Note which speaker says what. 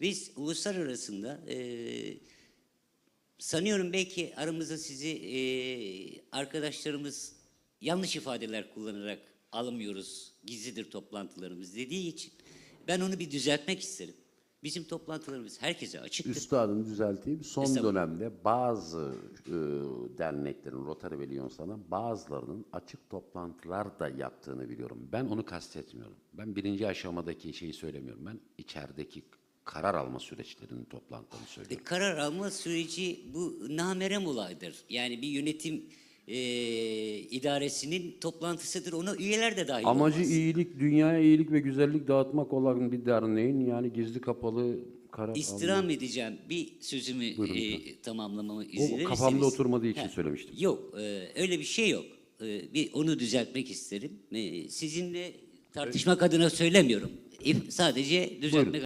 Speaker 1: Biz uluslararasında e, sanıyorum belki aramızda sizi e, arkadaşlarımız yanlış ifadeler kullanarak alamıyoruz, gizlidir toplantılarımız dediği için ben onu bir düzeltmek isterim. Bizim toplantılarımız herkese açıktır.
Speaker 2: Üstadım düzelteyim. Son
Speaker 1: Estağfurullah.
Speaker 2: dönemde bazı e, derneklerin, Rotary ve Lyonsa'na bazılarının açık toplantılar da yaptığını biliyorum. Ben onu kastetmiyorum. Ben birinci aşamadaki şeyi söylemiyorum. Ben içerideki karar alma süreçlerinin toplantılarını
Speaker 1: E,
Speaker 2: söylüyorum.
Speaker 1: karar alma süreci bu namerem olaydır. Yani bir yönetim e, idaresinin toplantısıdır. Ona üyeler de dahil
Speaker 2: Amacı
Speaker 1: olmaz.
Speaker 2: iyilik, dünyaya iyilik ve güzellik dağıtmak olan bir derneğin yani gizli kapalı karar
Speaker 1: İstirham edeceğim. Bir sözümü
Speaker 2: Buyurun
Speaker 1: e, tamamlamamı izin
Speaker 2: O
Speaker 1: verirseniz.
Speaker 2: kafamda oturmadığı için
Speaker 1: Ha,
Speaker 2: söylemiştim.
Speaker 1: Yok, e, öyle bir şey yok. E, bir onu düzeltmek isterim. E, sizinle tartışmak adına söylemiyorum. E, sadece düzeltmek